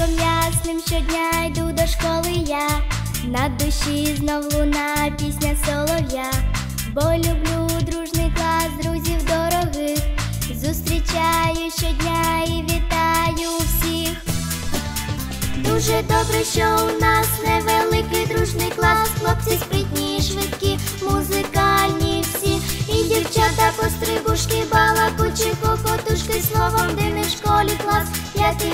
ранком ясним щодня йду до школи я. На душі знов луна пісня солов'я, бо люблю дружний клас друзів дорогих. Зустрічаю щодня і вітаю всіх. Дуже добре, що у нас невеликий дружний клас, хлопці спритні, швидкі, музикальні всі, і дівчата пострибушки, балакучі, хохотушки, словом, де не в школі клас, п'ятий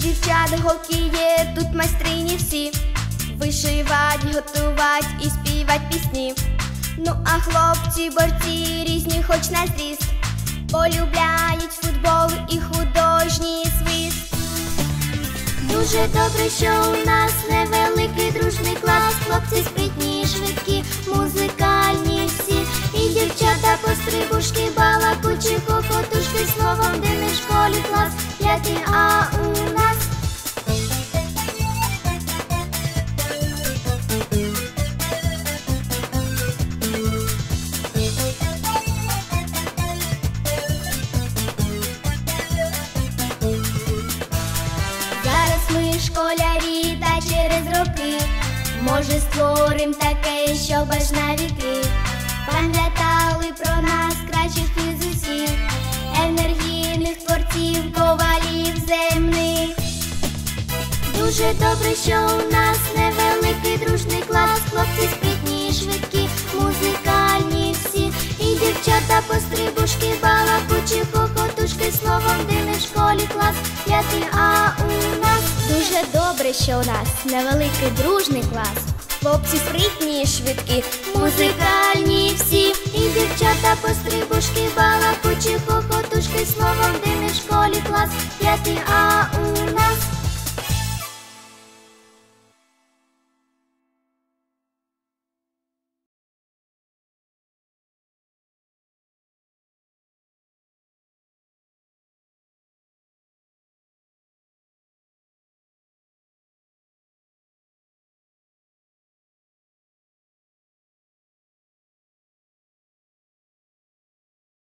дівчат гокіє, тут майстрині всі. Вишивать, готувать і співать пісні. Ну а хлопці борці різні, хоч на зріст, полюбляють футбол і художній свист. Дуже добре, що у нас невеликий дружний клас, хлопці спритні, швидкі, музикальні всі, і дівчата пострибушки, балакучі, хохотушки, словом, де не школі клас, п'ятий А у ми школярі та через роки. Може створим таке, щоб аж на віки. Пам'ятали про нас кращих із усіх. Енергійних творців, ковалів земних. Дуже добре, що у нас невеликий дружний клас. Хлопці спритні, швидкі, музикальні всі. І дівчата пострибушки, балакучі, хохотушки Словом, де не в школі клас, п'ятий А училище у нас невеликий дружний клас. Хлопці спритні і швидкі, музикальні всі, і дівчата пострибушки, балакучі, хохотушки, словом, де не в школі клас, п'ятий А.